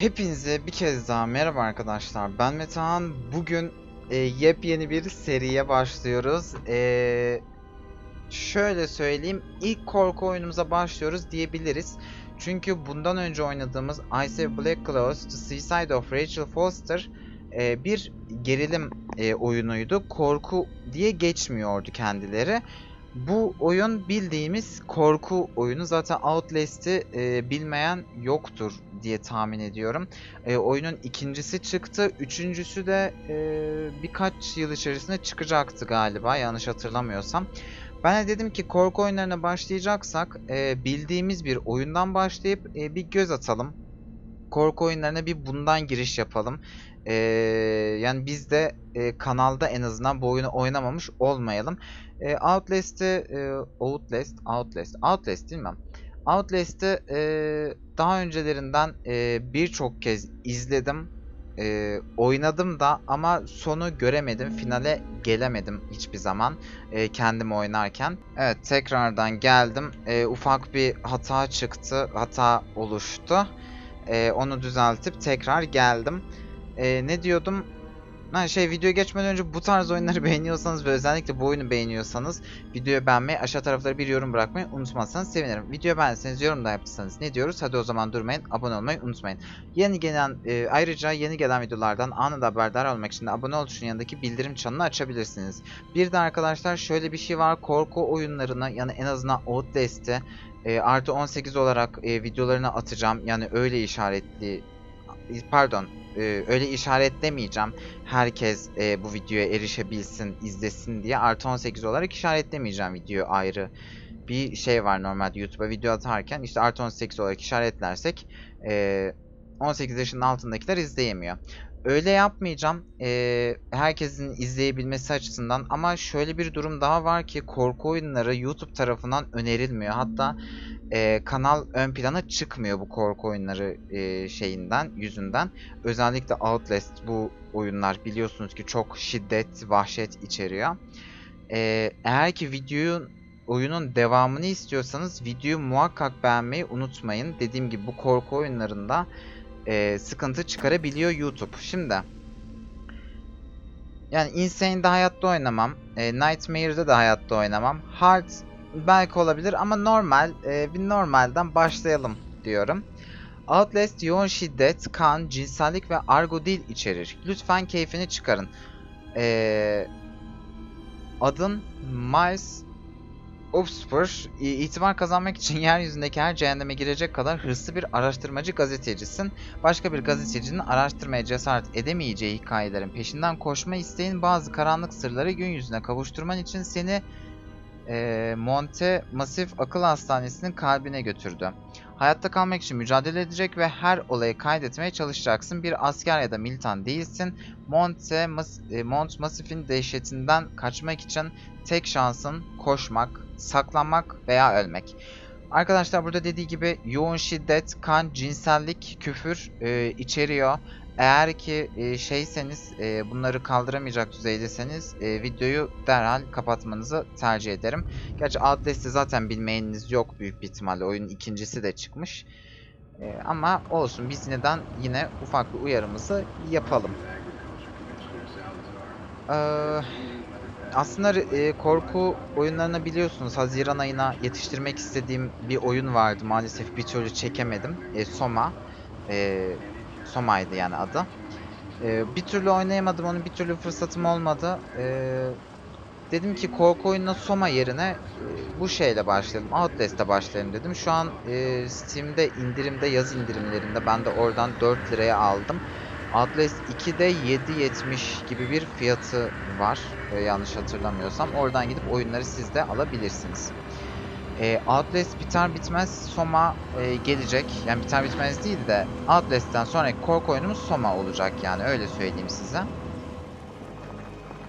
Hepinize bir kez daha merhaba arkadaşlar. Ben Metehan. Bugün e, yepyeni bir seriye başlıyoruz. E, şöyle söyleyeyim. ilk korku oyunumuza başlıyoruz diyebiliriz. Çünkü bundan önce oynadığımız I Say Black Clothes, The Suicide of Rachel Foster e, bir gerilim e, oyunuydu. Korku diye geçmiyordu kendileri. Bu oyun bildiğimiz korku oyunu. Zaten Outlast'i e, bilmeyen yoktur diye tahmin ediyorum. E, oyunun ikincisi çıktı. Üçüncüsü de e, birkaç yıl içerisinde çıkacaktı galiba yanlış hatırlamıyorsam. Ben de dedim ki korku oyunlarına başlayacaksak e, bildiğimiz bir oyundan başlayıp e, bir göz atalım. Korku oyunlarına bir bundan giriş yapalım. E, yani biz de e, kanalda en azından bu oyunu oynamamış olmayalım. E, Outlast'ı e, Outlast, Outlast, Outlast değil mi? Outlast'ı e, daha öncelerinden e, birçok kez izledim. E, oynadım da ama sonu göremedim. Finale gelemedim hiçbir zaman e, kendim oynarken. Evet tekrardan geldim. E, ufak bir hata çıktı. Hata oluştu. E, onu düzeltip tekrar geldim. E, ne diyordum? Ha şey videoya geçmeden önce bu tarz oyunları beğeniyorsanız ve özellikle bu oyunu beğeniyorsanız videoyu beğenmeyi, aşağı taraflara bir yorum bırakmayı unutmazsanız sevinirim. Videoyu beğendiyseniz yorum da yaptıysanız ne diyoruz? Hadi o zaman durmayın, abone olmayı unutmayın. Yeni gelen e, ayrıca yeni gelen videolardan anında haberdar olmak için de abone ol tuşunun yanındaki bildirim çanını açabilirsiniz. Bir de arkadaşlar şöyle bir şey var. Korku oyunlarını yani en azından Outlast'i e, artı 18 olarak e, videolarına atacağım. Yani öyle işaretli pardon e, öyle işaretlemeyeceğim. Herkes e, bu videoya erişebilsin, izlesin diye artı 18 olarak işaretlemeyeceğim video ayrı. Bir şey var normalde YouTube'a video atarken işte artı 18 olarak işaretlersek e, 18 yaşının altındakiler izleyemiyor. Öyle yapmayacağım. E, herkesin izleyebilmesi açısından ama şöyle bir durum daha var ki korku oyunları YouTube tarafından önerilmiyor. Hatta e, kanal ön plana çıkmıyor bu korku oyunları e, şeyinden yüzünden. Özellikle Outlast bu oyunlar biliyorsunuz ki çok şiddet, vahşet içeriyor. E, eğer ki videoyu oyunun devamını istiyorsanız videoyu muhakkak beğenmeyi unutmayın. Dediğim gibi bu korku oyunlarında e, sıkıntı çıkarabiliyor YouTube. Şimdi yani Insane'de hayatta oynamam. E, Nightmare'de de hayatta oynamam. Hard belki olabilir ama normal e, bir normalden başlayalım diyorum. Outlast yoğun şiddet, kan, cinsellik ve argo dil içerir. Lütfen keyfini çıkarın. E, adın Miles Obspur, itibar kazanmak için yeryüzündeki her cehenneme girecek kadar hırslı bir araştırmacı gazetecisin. Başka bir gazetecinin araştırmaya cesaret edemeyeceği hikayelerin peşinden koşma isteğin bazı karanlık sırları gün yüzüne kavuşturman için seni e, Monte Masif Akıl Hastanesi'nin kalbine götürdü. Hayatta kalmak için mücadele edecek ve her olayı kaydetmeye çalışacaksın. Bir asker ya da militan değilsin. Monte Mas e, Mont Masif'in dehşetinden kaçmak için tek şansın koşmak, saklanmak veya ölmek. Arkadaşlar burada dediği gibi yoğun şiddet, kan, cinsellik, küfür e, içeriyor. Eğer ki e, şeyseniz e, bunları kaldıramayacak düzeydeseniz e, videoyu derhal kapatmanızı tercih ederim. Gerçi Outlast'ı zaten bilmeyeniniz yok büyük bir ihtimalle. Oyunun ikincisi de çıkmış. E, ama olsun biz neden yine ufak bir uyarımızı yapalım. Eee aslında e, korku oyunlarını biliyorsunuz Haziran ayına yetiştirmek istediğim bir oyun vardı maalesef bir türlü çekemedim. E, Soma. E, Soma'ydı yani adı. E, bir türlü oynayamadım onu bir türlü fırsatım olmadı. E, dedim ki korku oyununa Soma yerine e, bu şeyle başlayalım. Outlast'e başlayalım dedim. Şu an e, Steam'de indirimde yaz indirimlerinde ben de oradan 4 liraya aldım. Outlast 2'de 7.70 gibi bir fiyatı var e, yanlış hatırlamıyorsam. Oradan gidip oyunları siz de alabilirsiniz. E, Outlast biter bitmez Soma e, gelecek. Yani biter bitmez değil de Outlast'ten sonraki korku oyunumuz Soma olacak yani öyle söyleyeyim size.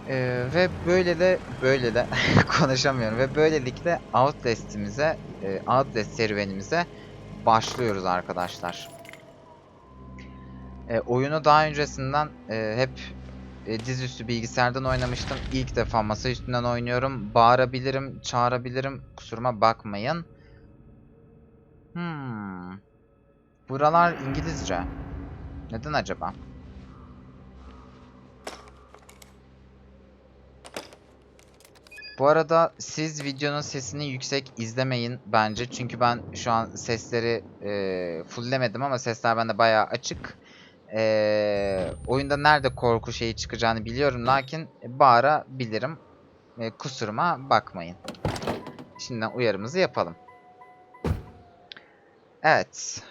E, ve böyle de böyle de konuşamıyorum ve böylelikle Outlast'imize e, Outlast serüvenimize başlıyoruz arkadaşlar. E, oyunu daha öncesinden e, hep e, dizüstü bilgisayardan oynamıştım. İlk defa masa üstünden oynuyorum. Bağırabilirim, çağırabilirim. Kusuruma bakmayın. Hmm. Buralar İngilizce. Neden acaba? Bu arada siz videonun sesini yüksek izlemeyin bence. Çünkü ben şu an sesleri e, fulllemedim ama sesler bende bayağı açık. E, oyunda nerede korku şeyi çıkacağını biliyorum. Lakin bağırabilirim. E, kusuruma bakmayın. Şimdiden uyarımızı yapalım. Evet.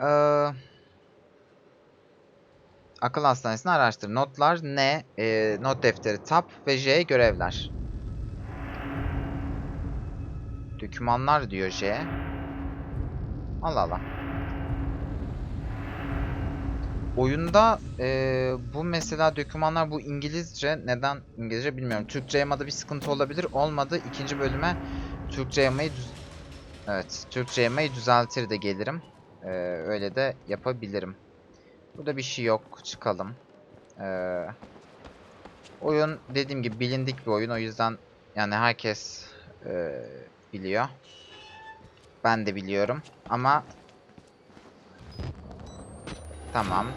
Eee... Akıl hastanesini araştır. Notlar N, e, not defteri tab ve J görevler. Dokümanlar diyor J. Allah Allah. Oyunda e, bu mesela dokümanlar bu İngilizce neden İngilizce bilmiyorum. Türkçe yamada bir sıkıntı olabilir. Olmadı. ikinci bölüme Türkçe yamayı düz Evet, Türkçe yamayı düzeltir de gelirim. E, öyle de yapabilirim. Burada bir şey yok. Çıkalım. Ee, oyun dediğim gibi bilindik bir oyun. O yüzden yani herkes e, biliyor. Ben de biliyorum. Ama tamam.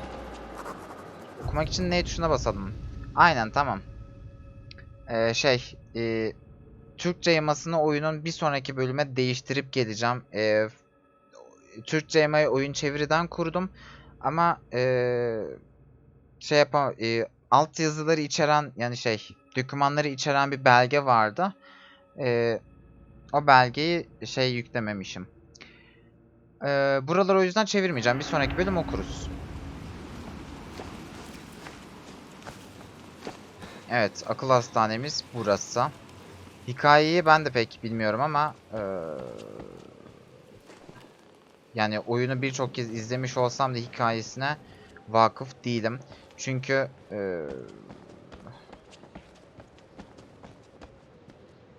Okumak için ne tuşuna basalım? Aynen tamam. Ee, şey e, Türkçe yamasını oyunun bir sonraki bölüme değiştirip geleceğim. Ee, Türkçe yamayı oyun çeviriden kurdum. Ama eee şey yapam eee, alt yazıları içeren yani şey dokümanları içeren bir belge vardı. Eee, o belgeyi şey yüklememişim. Eee buraları o yüzden çevirmeyeceğim. Bir sonraki bölüm okuruz. Evet, akıl hastanemiz burası. Hikayeyi ben de pek bilmiyorum ama eee yani oyunu birçok kez izlemiş olsam da hikayesine vakıf değilim. Çünkü eee,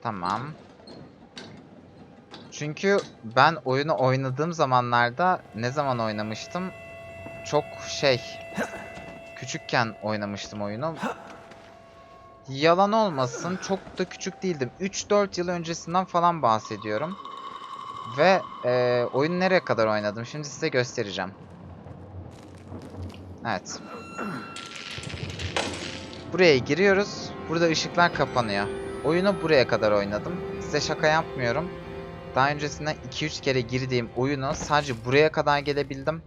Tamam. Çünkü ben oyunu oynadığım zamanlarda ne zaman oynamıştım? Çok şey küçükken oynamıştım oyunu. Yalan olmasın çok da küçük değildim. 3-4 yıl öncesinden falan bahsediyorum. Ve e, oyunu nereye kadar oynadım? Şimdi size göstereceğim. Evet. Buraya giriyoruz. Burada ışıklar kapanıyor. Oyunu buraya kadar oynadım. Size şaka yapmıyorum. Daha öncesinden 2-3 kere girdiğim oyunu sadece buraya kadar gelebildim.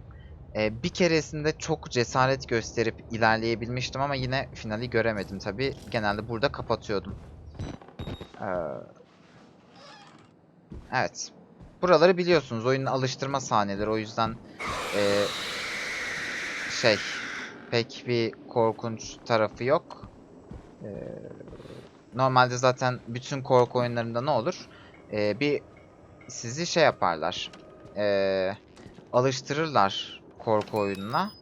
E, bir keresinde çok cesaret gösterip ilerleyebilmiştim ama yine finali göremedim tabi. Genelde burada kapatıyordum. Ee, evet. Buraları biliyorsunuz. Oyunun alıştırma sahneleri. O yüzden eee, şey pek bir korkunç tarafı yok. Eee, normalde zaten bütün korku oyunlarında ne olur? Eee, bir sizi şey yaparlar. Eee, alıştırırlar korku oyununa.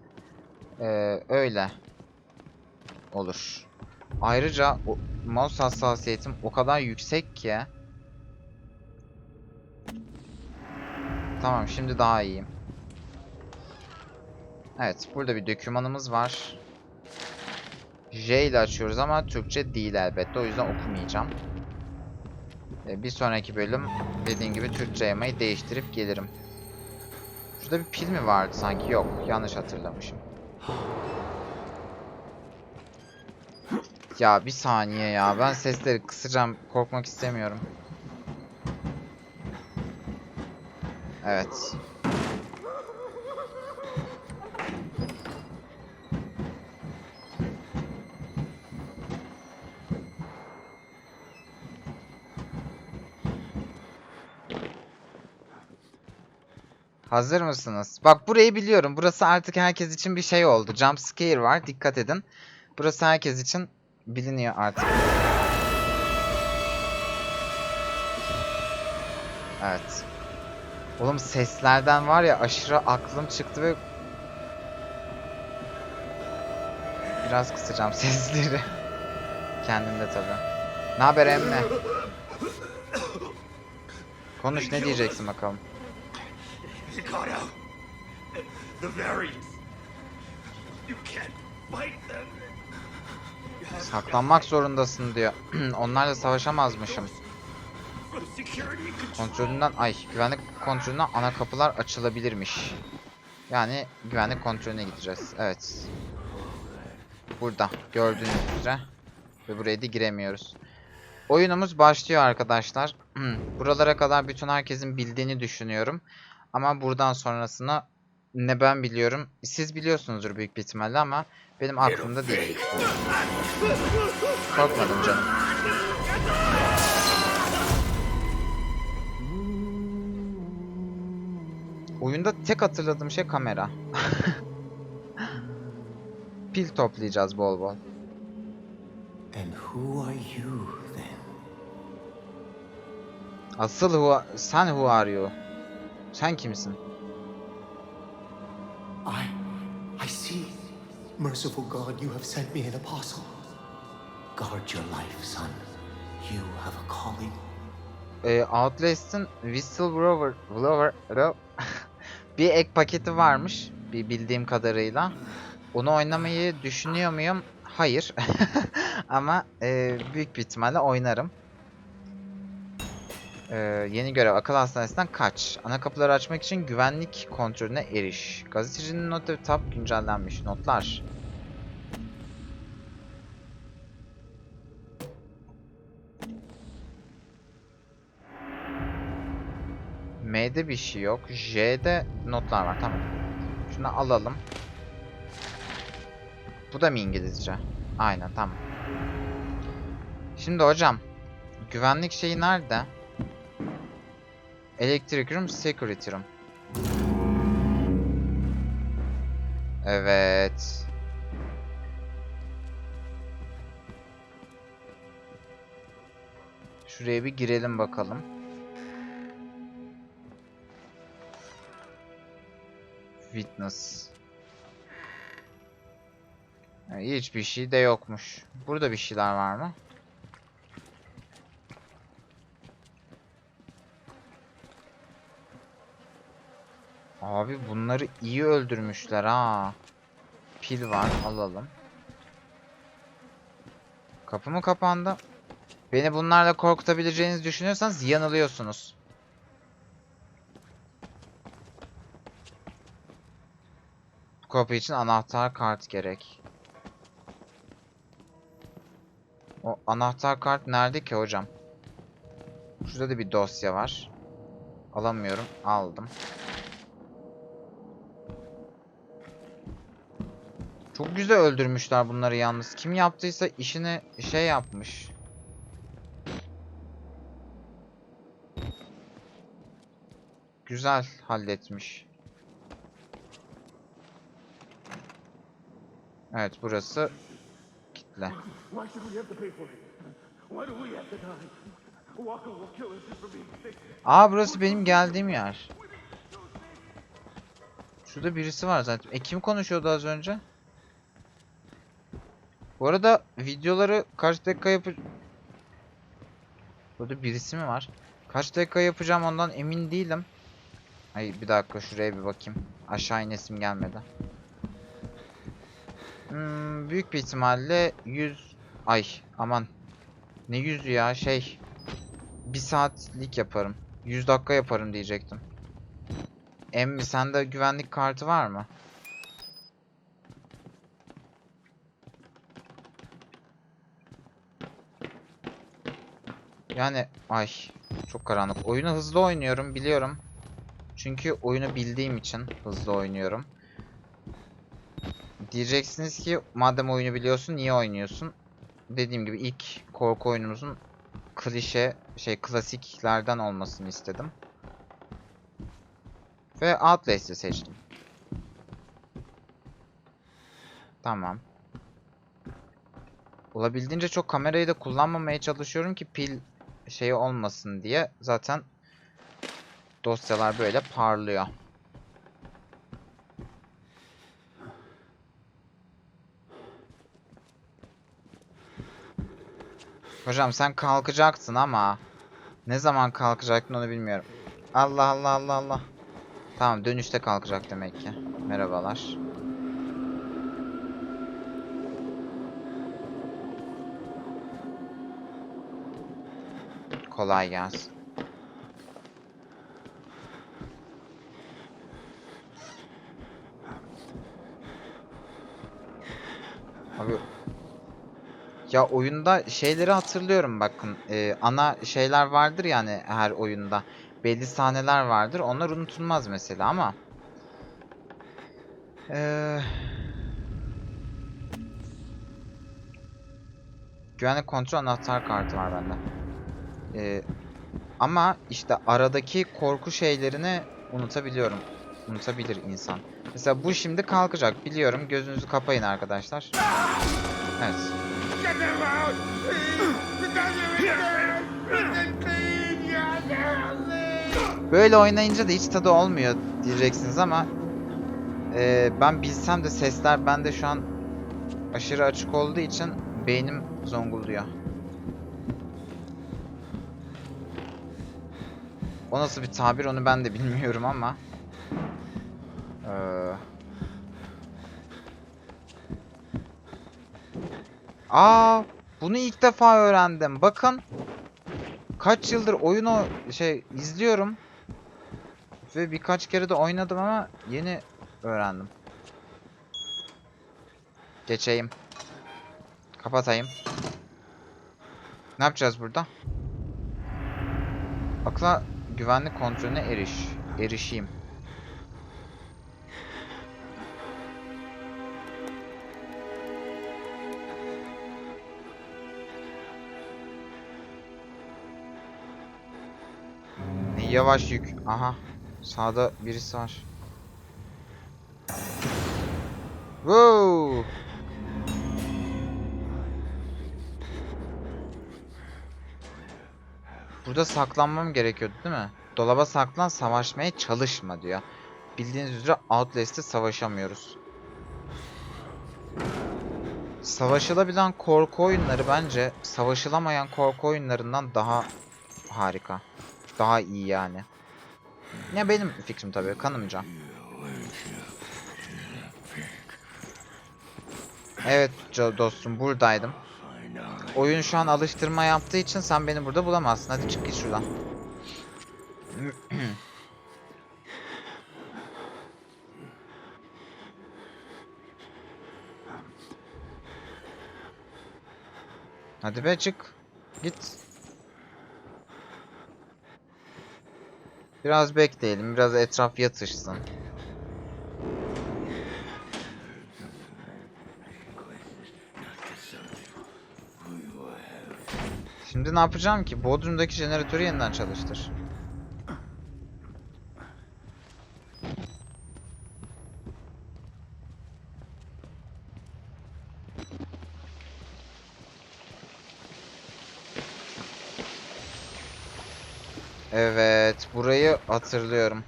Eee, öyle olur. Ayrıca o, mouse hassasiyetim o kadar yüksek ki Tamam şimdi daha iyiyim. Evet burada bir dokümanımız var. J ile açıyoruz ama Türkçe değil elbette. O yüzden okumayacağım. Ee, bir sonraki bölüm dediğim gibi Türkçe yamayı değiştirip gelirim. Şurada bir pil mi vardı sanki? Yok. Yanlış hatırlamışım. Ya bir saniye ya. Ben sesleri kısacağım. Korkmak istemiyorum. Evet. Hazır mısınız? Bak burayı biliyorum. Burası artık herkes için bir şey oldu. Jump scare var. Dikkat edin. Burası herkes için biliniyor artık. Evet. Oğlum seslerden var ya aşırı aklım çıktı ve biraz kısacağım sesleri. Kendimde tabi. Ne haber emme? Konuş ne diyeceksin bakalım. Got out. The variants. You can't fight them. You Saklanmak zorundasın diyor. Onlarla savaşamazmışım. Kontrolünden ay güvenlik kontrolünden ana kapılar açılabilirmiş. Yani güvenlik kontrolüne gideceğiz. Evet. Burada gördüğünüz üzere ve buraya da giremiyoruz. Oyunumuz başlıyor arkadaşlar. Buralara kadar bütün herkesin bildiğini düşünüyorum. Ama buradan sonrasını ne ben biliyorum. Siz biliyorsunuzdur büyük bir ihtimalle ama benim aklımda değil. Korkmadım canım. Oyunda tek hatırladığım şey kamera. Pil toplayacağız bol bol. And who are you then? Asıl who, sen who are you? Sen kimsin? I. I see. Merciful God, you have sent me an apostle. Guard your life, son. You have a calling. Ee, Outlast'ın Whistleblower Blower, bir ek paketi varmış bir bildiğim kadarıyla. Onu oynamayı düşünüyor muyum? Hayır. Ama e, büyük bir ihtimalle oynarım. Ee, yeni görev akıl hastanesinden kaç. Ana kapıları açmak için güvenlik kontrolüne eriş. Gazetecinin notu tab güncellenmiş. Notlar. M'de bir şey yok. J'de notlar var. Tamam. Şunu alalım. Bu da mı İngilizce? Aynen tamam. Şimdi hocam. Güvenlik şeyi nerede? Electric Room, Security Room. Evet. Şuraya bir girelim bakalım. Witness. Ha, Hiçbir şey de yokmuş. Burada bir şeyler var mı? Abi bunları iyi öldürmüşler ha. Pil var alalım. Kapı mı kapandı? Beni bunlarla korkutabileceğinizi düşünüyorsanız yanılıyorsunuz. Bu kapı için anahtar kart gerek. O anahtar kart nerede ki hocam? Şurada da bir dosya var. Alamıyorum. Aldım. Çok güzel öldürmüşler bunları yalnız. Kim yaptıysa işini şey yapmış. Güzel halletmiş. Evet burası kitle. Aa burası benim geldiğim yer. Şurada birisi var zaten. E kim konuşuyordu az önce? Bu arada videoları kaç dakika yapı... Burada birisi mi var? Kaç dakika yapacağım ondan emin değilim. Ay bir dakika şuraya bir bakayım. Aşağı inesim gelmedi. Hmm, büyük bir ihtimalle 100... Ay aman. Ne yüzü ya şey... Bir saatlik yaparım. 100 dakika yaparım diyecektim. Emmi sende güvenlik kartı var mı? Yani ay çok karanlık. Oyunu hızlı oynuyorum biliyorum. Çünkü oyunu bildiğim için hızlı oynuyorum. Diyeceksiniz ki madem oyunu biliyorsun niye oynuyorsun? Dediğim gibi ilk korku oyunumuzun klişe şey klasiklerden olmasını istedim. Ve Outlast'ı seçtim. Tamam. Olabildiğince çok kamerayı da kullanmamaya çalışıyorum ki pil şeyi olmasın diye. Zaten dosyalar böyle parlıyor. Hocam sen kalkacaksın ama ne zaman kalkacaktın onu bilmiyorum. Allah Allah Allah Allah. Tamam dönüşte kalkacak demek ki. Merhabalar. kolay gelsin. Abi ya oyunda şeyleri hatırlıyorum bakın. Ee, ana şeyler vardır yani her oyunda. Belli sahneler vardır. Onlar unutulmaz mesela ama. Ee, güvenlik kontrol anahtar kartı var bende. Ee, ama işte aradaki korku şeylerini unutabiliyorum. Unutabilir insan. Mesela bu şimdi kalkacak biliyorum. Gözünüzü kapayın arkadaşlar. Evet. Böyle oynayınca da hiç tadı olmuyor diyeceksiniz ama eee, ben bilsem de sesler bende şu an aşırı açık olduğu için beynim zongulduyor. O nasıl bir tabir onu ben de bilmiyorum ama eee Aa, bunu ilk defa öğrendim. Bakın. Kaç yıldır oyunu şey izliyorum. Ve birkaç kere de oynadım ama yeni öğrendim. Geçeyim. Kapatayım. Ne yapacağız burada? Akla güvenlik kontrolüne eriş. Erişeyim. Yavaş yük. Aha. Sağda birisi var. Wow. Burada saklanmam gerekiyordu değil mi? Dolaba saklan savaşmaya çalışma diyor. Bildiğiniz üzere Outlast'te savaşamıyoruz. Savaşılabilen korku oyunları bence savaşılamayan korku oyunlarından daha harika. Daha iyi yani. Ya benim fikrim tabii kanımca. Evet dostum buradaydım. Oyun şu an alıştırma yaptığı için sen beni burada bulamazsın. Hadi çık git şuradan. Hadi be çık. Git. Biraz bekleyelim. Biraz etraf yatışsın. Şimdi ne yapacağım ki? Bodrum'daki jeneratörü yeniden çalıştır. Evet, burayı hatırlıyorum.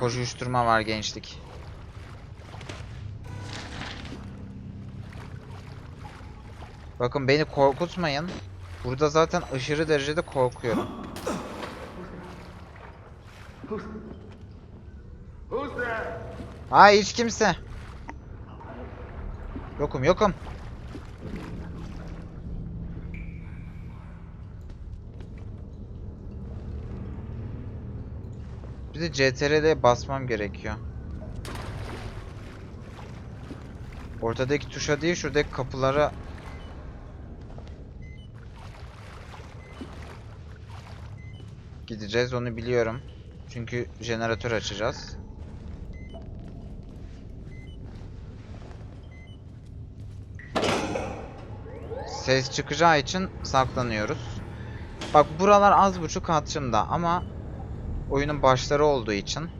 Koşuşturma var gençlik. Bakın beni korkutmayın. Burada zaten aşırı derecede korkuyorum. Ha hiç kimse. Yokum yokum. Bir de CTRL'ye basmam gerekiyor. Ortadaki tuşa değil şuradaki kapılara gideceğiz onu biliyorum. Çünkü jeneratör açacağız. Ses çıkacağı için saklanıyoruz. Bak buralar az buçuk hatırımda ama oyunun başları olduğu için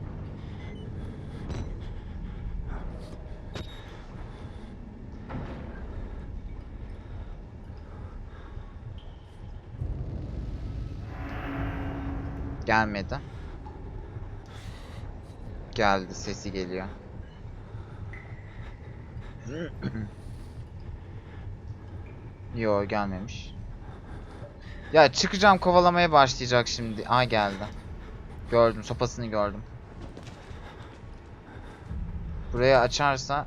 gelmedi. Geldi sesi geliyor. Yo gelmemiş. Ya çıkacağım kovalamaya başlayacak şimdi. Aa geldi. Gördüm sopasını gördüm. Burayı açarsa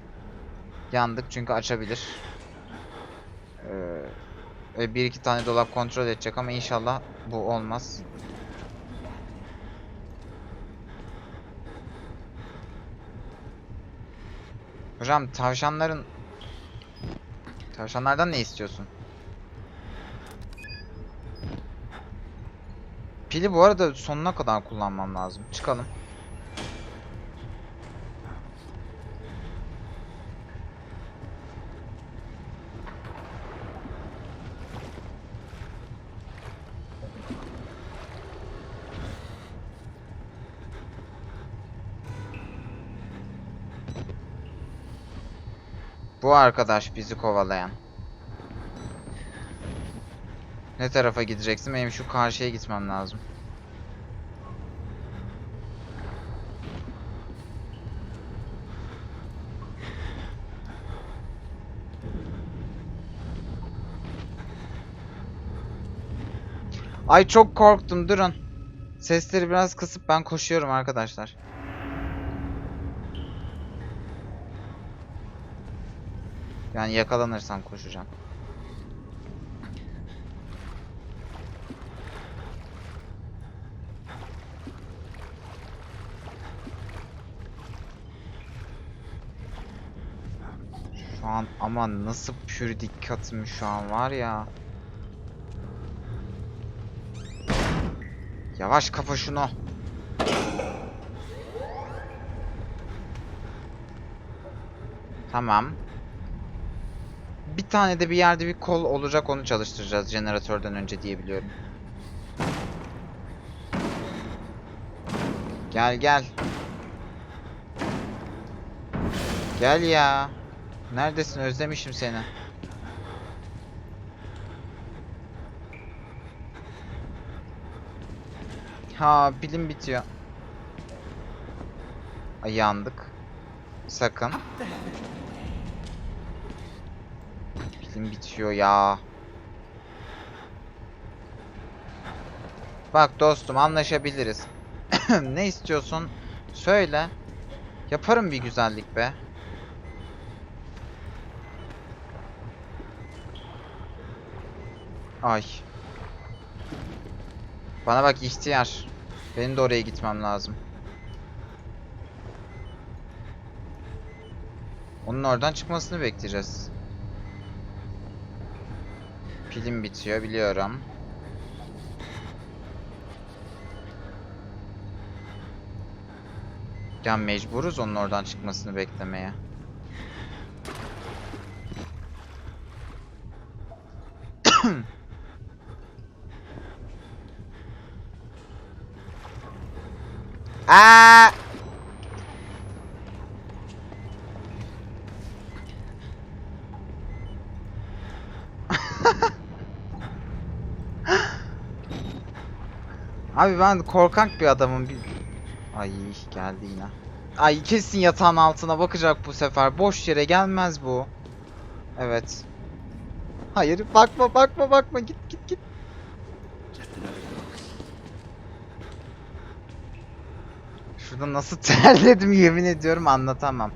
yandık çünkü açabilir. Ee, bir iki tane dolap kontrol edecek ama inşallah bu olmaz. Hocam tavşanların Tavşanlardan ne istiyorsun? Pili bu arada sonuna kadar kullanmam lazım. Çıkalım. Bu arkadaş bizi kovalayan. Ne tarafa gideceksin? Benim şu karşıya gitmem lazım. Ay çok korktum durun. Sesleri biraz kısıp ben koşuyorum arkadaşlar. Yani yakalanırsam koşacağım. Şu an ama nasıl pür dikkatim şu an var ya. Yavaş kafa şunu. Tamam. Bir tane de bir yerde bir kol olacak onu çalıştıracağız jeneratörden önce diye biliyorum. Gel gel. Gel ya. Neredesin? Özlemişim seni. Ha pilim bitiyor. Ay yandık. Sakın. Pilim bitiyor ya. Bak dostum anlaşabiliriz. ne istiyorsun? Söyle. Yaparım bir güzellik be. Ay. Bana bak ihtiyar. Benim de oraya gitmem lazım. Onun oradan çıkmasını bekleyeceğiz. Pilim bitiyor biliyorum. Ya mecburuz onun oradan çıkmasını beklemeye. Aa! Abi ben korkak bir adamım. Ay geldi yine. Ay kesin yatağın altına bakacak bu sefer. Boş yere gelmez bu. Evet. Hayır bakma bakma bakma git git git. Şurada nasıl terledim yemin ediyorum anlatamam.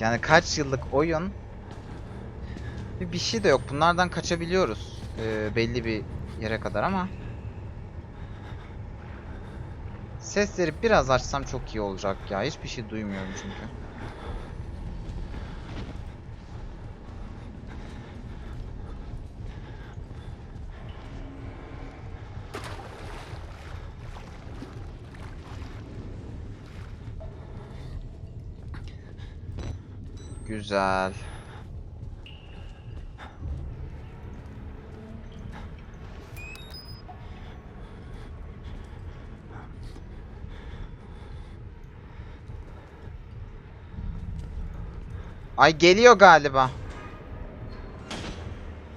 Yani kaç yıllık oyun. Bir şey de yok. Bunlardan kaçabiliyoruz. Ee, belli bir yere kadar ama. Sesleri biraz açsam çok iyi olacak ya. Hiçbir şey duymuyorum çünkü. Güzel. Ay geliyor galiba.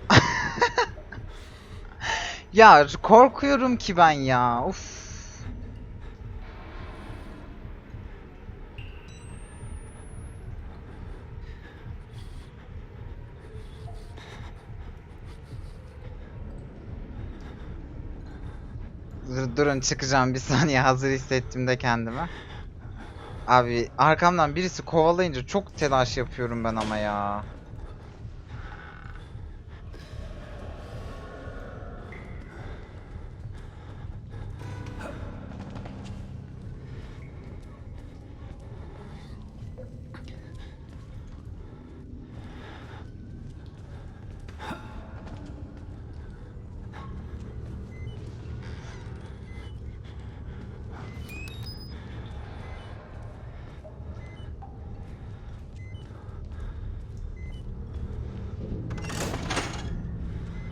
ya korkuyorum ki ben ya. Uf. Dur, durun çıkacağım bir saniye hazır hissettim de kendimi. Abi arkamdan birisi kovalayınca çok telaş yapıyorum ben ama ya.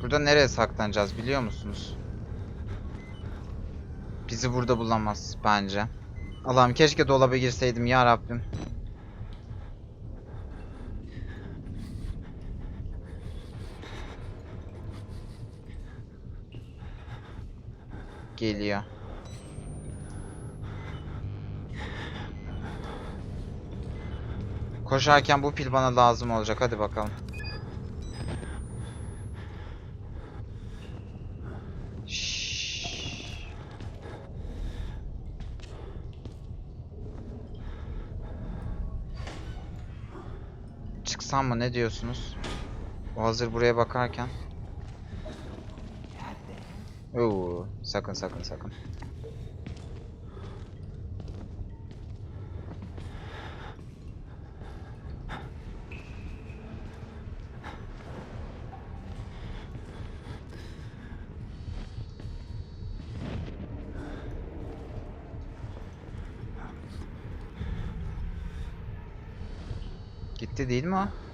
Burada nereye saklanacağız biliyor musunuz? Bizi burada bulamaz bence. Allah'ım keşke dolaba girseydim ya Rabbim. Geliyor. Koşarken bu pil bana lazım olacak. Hadi bakalım. Çıksam mı ne diyorsunuz? O hazır buraya bakarken. Oo, sakın sakın sakın. Gitti değil mi o?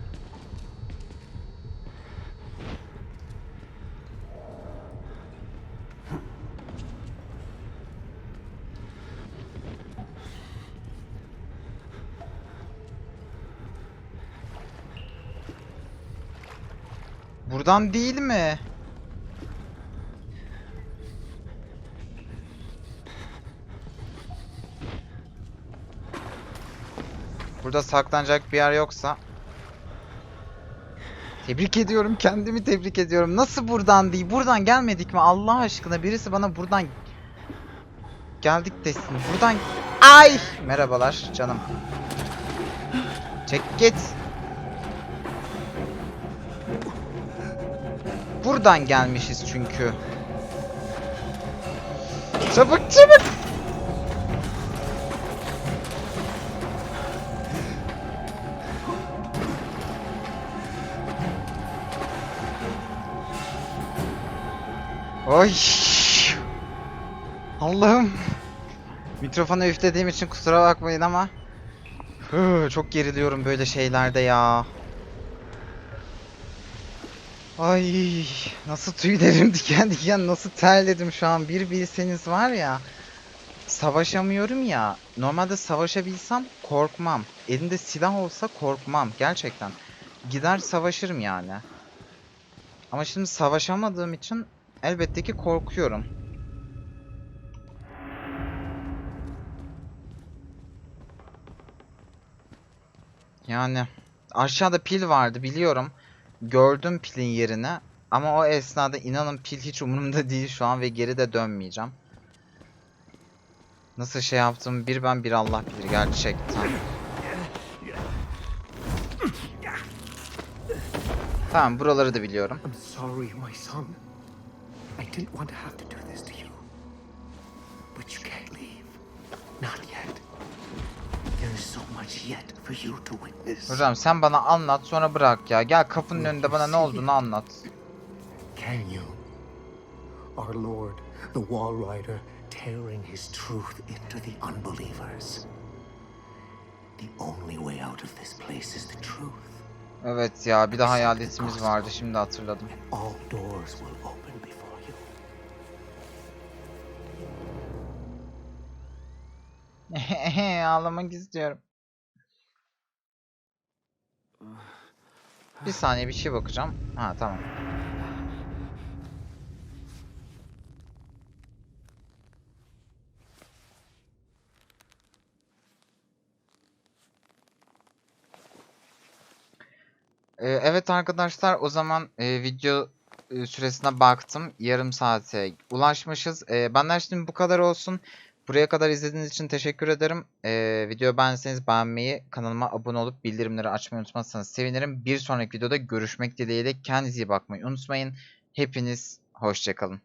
Buradan değil mi? Burada saklanacak bir yer yoksa Tebrik ediyorum kendimi tebrik ediyorum. Nasıl buradan değil? Buradan gelmedik mi? Allah aşkına birisi bana buradan geldik desin. Buradan Ay! Merhabalar canım. Çek git. Buradan gelmişiz çünkü. Çabuk çabuk. Oy. Allah'ım. Mikrofonu üflediğim için kusura bakmayın ama. Hı, çok geriliyorum böyle şeylerde ya. Ay nasıl tüylerim diken diken nasıl terledim şu an bir bilseniz var ya. Savaşamıyorum ya. Normalde savaşabilsem korkmam. Elimde silah olsa korkmam gerçekten. Gider savaşırım yani. Ama şimdi savaşamadığım için elbette ki korkuyorum. Yani aşağıda pil vardı biliyorum. Gördüm pilin yerini. Ama o esnada inanın pil hiç umurumda değil şu an ve geri de dönmeyeceğim. Nasıl şey yaptım bir ben bir Allah bilir gerçekten. Tamam buraları da biliyorum. I'm sorry, my son. I didn't want to have to do this to Hocam sen bana anlat sonra bırak ya. Gel kapının önünde bana ne olduğunu anlat. Can you? Our Lord, the Wall Rider, tearing his truth into the unbelievers. The only way out of this place is the truth. Evet ya bir de hayaletimiz vardı şimdi hatırladım. All doors will open before you. Ağlamak istiyorum. Bir saniye bir şey bakacağım. Ha tamam. Ee, evet arkadaşlar o zaman e, video e, süresine baktım. Yarım saate ulaşmışız. E, benden şimdi bu kadar olsun. Buraya kadar izlediğiniz için teşekkür ederim. Ee, videoyu beğendiyseniz beğenmeyi, kanalıma abone olup bildirimleri açmayı unutmazsanız sevinirim. Bir sonraki videoda görüşmek dileğiyle kendinize iyi bakmayı unutmayın. Hepiniz hoşçakalın.